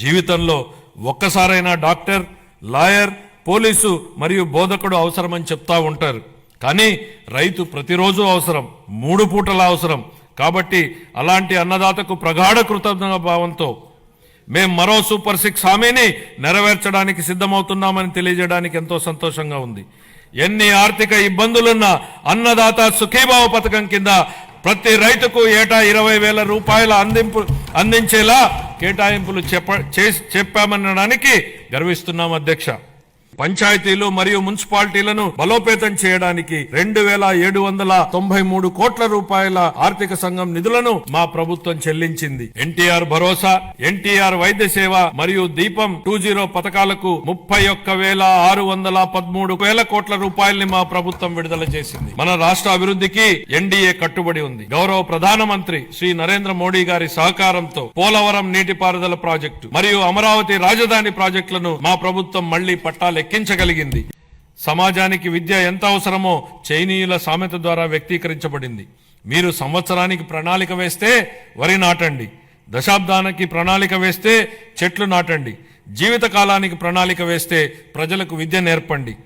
జీవితంలో ఒక్కసారైనా doctor lawyer police మరియు బోధకుడు అవసరమని చెప్తా ఉంటారు. కానీ రైతు ప్రతిరోజు అవసరం మూడు పూటల అవసరం. కాబట్టి అలాంటి అన్నదాతకు ప్రగాఢ కృతజ్ఞ భావంతో మేం మరో సూపర్ సిక్స్ హామీని నెరవేర్చడానికి సిద్ధమవుతున్నామని తెలియజేయడానికి ఎంతో సంతోషంగా ఉంది. ఎన్ని ఆర్థిక ఇబ్బందులున్నా అన్నదాత సుఖీభావ పథకం కింద ప్రతి రైతుకు ఏటా ఇరవై వేల రూపాయల అందింపు అందించేలా కేటాయింపులు చెప్ప చెప్పామనడానికి గర్విస్తున్నాం అధ్యక్ష. పంచాయతీలు మరియు మున్సిపాలిటీలను బలోపేతం చేయడానికి రెండు వేల ఏడు వందల తొంభై మూడు కోట్ల రూపాయల ఆర్థిక సంఘం నిధులను మా ప్రభుత్వం చెల్లించింది. ఎన్టీఆర్ భరోసా ఎన్టీఆర్ వైద్య సేవ మరియు దీపం టూ జీరో పథకాలకు ముప్పై ఒక్క వేల ఆరు వందల పదమూడు వేల కోట్ల రూపాయల్ని మా ప్రభుత్వం విడుదల చేసింది. మన రాష్ట్ర అభివృద్ధికి ఎన్డీఏ కట్టుబడి ఉంది. గౌరవ ప్రధానమంత్రి శ్రీ నరేంద్ర మోడీ గారి సహకారంతో పోలవరం నీటిపారుదల ప్రాజెక్టు మరియు అమరావతి రాజధాని ప్రాజెక్టులను మా ప్రభుత్వం మళ్ళీ లెక్కించగలిగింది. సమాజానికి విద్య ఎంత అవసరమో చైనీయుల సామెత ద్వారా వ్యక్తీకరించబడింది. మీరు సంవత్సరానికి ప్రణాళిక వేస్తే వరి నాటండి. దశాబ్దానికి ప్రణాళిక వేస్తే చెట్లు నాటండి. జీవిత కాలానికి ప్రణాళిక వేస్తే ప్రజలకు విద్య నేర్పండి.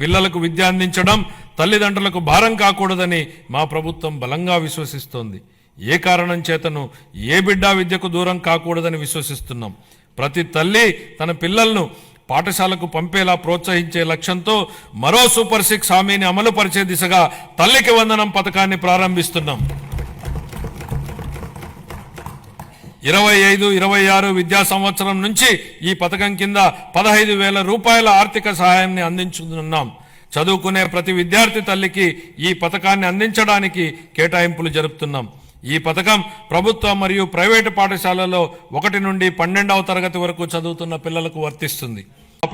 పిల్లలకు విద్య అందించడం తల్లిదండ్రులకు భారం కాకూడదని మా ప్రభుత్వం బలంగా విశ్వసిస్తోంది. ఏ కారణం చేతను ఏ బిడ్డ విద్యకు దూరం కాకూడదని విశ్వసిస్తున్నాం. ప్రతి తల్లి తన పిల్లలను పాఠశాలకు పంపేలా ప్రోత్సహించే లక్ష్యంతో మరో సూపర్ సిక్స్ హామీని అమలు పరిచే దిశగా తల్లికి వందనం పథకాన్ని ప్రారంభిస్తున్నాం. ఇరవై ఐదు ఇరవై ఆరు విద్యా సంవత్సరం నుంచి ఈ పథకం కింద పదహైదు వేల రూపాయల ఆర్థిక సహాయాన్ని అందించుతున్నాం. చదువుకునే ప్రతి విద్యార్థి తల్లికి ఈ పథకాన్ని అందించడానికి కేటాయింపులు జరుపుతున్నాం. ఈ పథకం ప్రభుత్వ మరియు ప్రైవేటు పాఠశాలలో ఒకటి నుండి పన్నెండవ తరగతి వరకు చదువుతున్న పిల్లలకు వర్తిస్తుంది.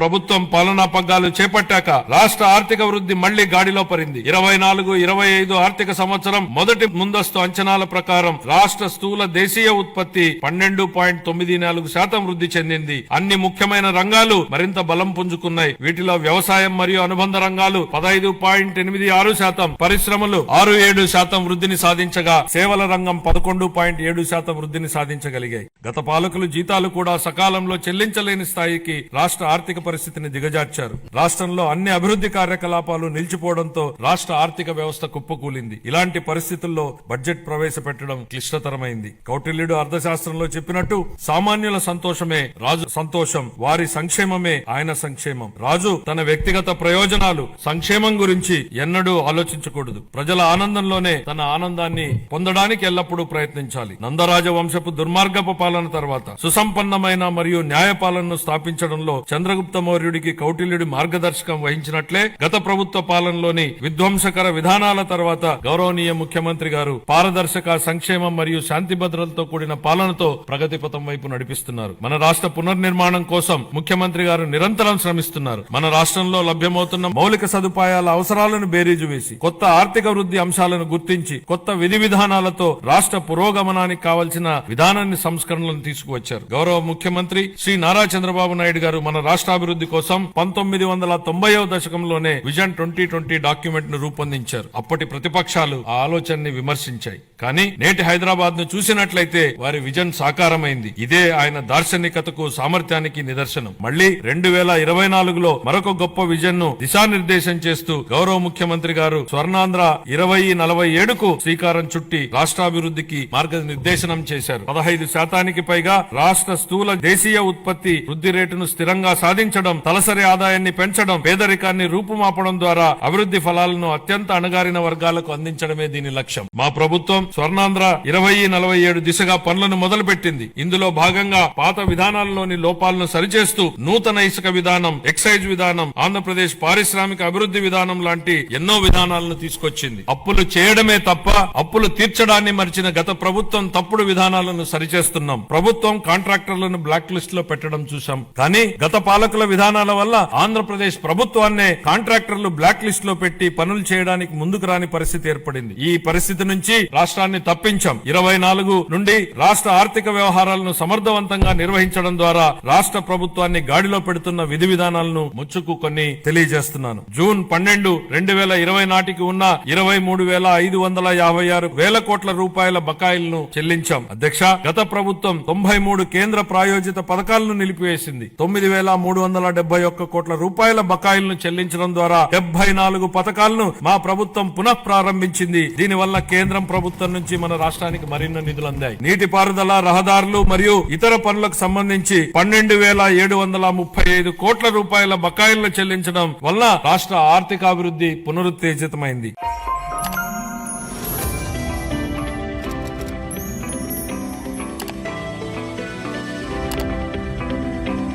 ప్రభుత్వం పాలనా పగ్గాలు చేపట్టాక రాష్ట్ర ఆర్థిక వృద్ధి మళ్ళీ గాడిలో పడింది ఇరవై నాలుగు ఇరవై ఐదు ఆర్థిక సంవత్సరం మొదటి ముందస్తు అంచనాల ప్రకారం రాష్ట్ర స్థూల దేశీయ ఉత్పత్తి పన్నెండు పాయింట్ తొమ్మిది నాలుగు శాతం వృద్ధి చెందింది. అన్ని ముఖ్యమైన రంగాలు మరింత బలం పుంజుకున్నాయి. వీటిలో వ్యవసాయం మరియు అనుబంధ రంగాలు పదహైదు పాయింట్ ఎనిమిది ఆరు శాతం పరిశ్రమలు ఆరు ఏడు శాతం వృద్ధిని సాధించగా సేవల రంగం పదకొండు పాయింట్ ఏడు శాతం వృద్ధిని సాధించగలిగాయి. గత పాలకులు జీతాలు కూడా సకాలంలో చెల్లించలేని స్థాయికి రాష్ట్ర ఆర్థిక పరిస్థితిని దిగజార్చారు. రాష్ట్రంలో అన్ని అభివృద్ధి కార్యకలాపాలు నిలిచిపోవడంతో రాష్ట్ర ఆర్థిక వ్యవస్థ కుప్పకూలింది. ఇలాంటి పరిస్థితుల్లో బడ్జెట్ ప్రవేశపెట్టడం క్లిష్టతరమైంది. కౌటిల్యుడు అర్థశాస్త్రంలో చెప్పినట్టు సామాన్యుల సంతోషమే రాజు సంతోషం వారి సంక్షేమమే ఆయన సంక్షేమం. రాజు తన వ్యక్తిగత ప్రయోజనాలు సంక్షేమం గురించి ఎన్నడూ ఆలోచించకూడదు. ప్రజల ఆనందంలోనే తన ఆనందాన్ని పొందడానికి ఎల్లప్పుడూ ప్రయత్నించాలి. నందరాజ వంశపు దుర్మార్గపు పాలన తర్వాత సుసంపన్నమైన మరియు న్యాయ పాలనను స్థాపించడంలో చంద్రగుప్త మౌర్యుడికి కౌటిల్యుడి మార్గదర్శకం వహించినట్లే గత ప్రభుత్వ పాలనలోని విధ్వంసకర విధానాల తర్వాత గౌరవనీయ ముఖ్యమంత్రి గారు పారదర్శక సంక్షేమం మరియు శాంతి భద్రతలతో కూడిన పాలనతో ప్రగతి పథం వైపు నడిపిస్తున్నారు. మన రాష్ట్ర పునర్నిర్మాణం కోసం ముఖ్యమంత్రి గారు నిరంతరం శ్రమిస్తున్నారు. మన రాష్ట్రంలో లభ్యమవుతున్న మౌలిక సదుపాయాల అవసరాలను బేరీజు వేసి కొత్త ఆర్థిక వృద్ధి అంశాలను గుర్తించి కొత్త విధి విధానాలతో రాష్ట్ర పురోగమనానికి కావలసిన విధానాన్ని సంస్కరణలను తీసుకువచ్చారు. గౌరవ ముఖ్యమంత్రి శ్రీ నారా చంద్రబాబు నాయుడు గారు మన రాష్ట్రాభివృద్ధి కోసం పంతొమ్మిది వందల తొంభైవ దశకంలోనే విజన్ ట్వంటీ ట్వంటీ డాక్యుమెంట్ను రూపొందించారు. అప్పటి ప్రతిపక్షాలు ఆ ఆలోచనని విమర్శించాయి. కానీ నేటి హైదరాబాద్ను చూసినట్లయితే వారి విజన్ సాకారమైంది. ఇదే ఆయన దార్శనికతకు సామర్థ్యానికి నిదర్శనం. మళ్ళీ రెండు వేల ఇరవై నాలుగులో మరొక గొప్ప విజన్ను దిశానిర్దేశం చేస్తూ గౌరవ ముఖ్యమంత్రి గారు స్వర్ణాంధ్ర ఇరవై నలభై ఏడుకు శ్రీకారం చుట్టి రాష్ట్రాభివృద్ధికి మార్గనిర్దేశనం చేశారు. పదహైదు శాతానికి పైగా రాష్ట్ర స్థూల దేశీయ ఉత్పత్తి వృద్ధి రేటును స్థిరంగా సాధించారు. తగ్గించడం తలసరి ఆదాయాన్ని పెంచడం పేదరికాన్ని రూపుమాపడం ద్వారా అభివృద్ధి ఫలాలను అత్యంత అణగారిన వర్గాలకు అందించడమే దీని లక్ష్యం. మా ప్రభుత్వం స్వర్ణాంధ్ర ఇరవై నలభై ఏడు దిశగా పనులను మొదలుపెట్టింది. ఇందులో భాగంగా పాత విధానాల్లోని లోపాలను సరిచేస్తూ నూతన ఇసుక విధానం ఎక్సైజ్ విధానం ఆంధ్రప్రదేశ్ పారిశ్రామిక అభివృద్ధి విధానం లాంటి ఎన్నో విధానాలను తీసుకొచ్చింది. అప్పులు చేయడమే తప్ప అప్పులు తీర్చడాన్ని మరిచిన గత ప్రభుత్వం తప్పుడు విధానాలను సరిచేస్తున్నాం. ప్రభుత్వం కాంట్రాక్టర్లను బ్లాక్ లిస్ట్లో పెట్టడం చూశాం. కానీ గత పాలకులు పాలకుల విధానాల వల్ల ఆంధ్రప్రదేశ్ ప్రభుత్వాన్నే కాంట్రాక్టర్లు బ్లాక్ లిస్ట్లో పెట్టి పనులు చేయడానికి ముందుకు రాని పరిస్థితి ఏర్పడింది. ఈ పరిస్థితి నుంచి రాష్ట్రాన్ని తప్పించాం. ఇరవై నాలుగు నుండి రాష్ట్ర ఆర్థిక వ్యవహారాలను సమర్థవంతంగా నిర్వహించడం ద్వారా రాష్ట్ర ప్రభుత్వాన్ని గాడిలో పెడుతున్న విధి విధానాలను ముచ్చుకు కొన్ని తెలియజేస్తున్నాను. జూన్ పన్నెండు రెండు వేల ఇరవై నాటికి ఉన్న ఇరవై మూడు వేల ఐదు వందల యాభై ఆరు వేల కోట్ల రూపాయల బకాయిలను చెల్లించాం. అధ్యక్ష గత ప్రభుత్వం తొంభై మూడు కేంద్ర ప్రాయోజిత పథకాలను నిలిపివేసింది. తొమ్మిది వేల మూడు వందల డెబ్బై ఒక్క కోట్ల రూపాయల బకాయిలను చెల్లించడం ద్వారా డెబ్బై నాలుగు పథకాలను మా ప్రభుత్వం పునః ప్రారంభించింది దీనివల్ల కేంద్రం ప్రభుత్వం నుంచి మన రాష్ట్రానికి మరిన్ని నిధులు అందాయి. నీటిపారుదల రహదారులు మరియు ఇతర పనులకు సంబంధించి పన్నెండు వేల ఏడు వందల ముప్పై ఐదు కోట్ల రూపాయల బకాయిలను చెల్లించడం వల్ల రాష్ట్ర ఆర్థికాభివృద్ధి పునరుత్తేజితమైంది.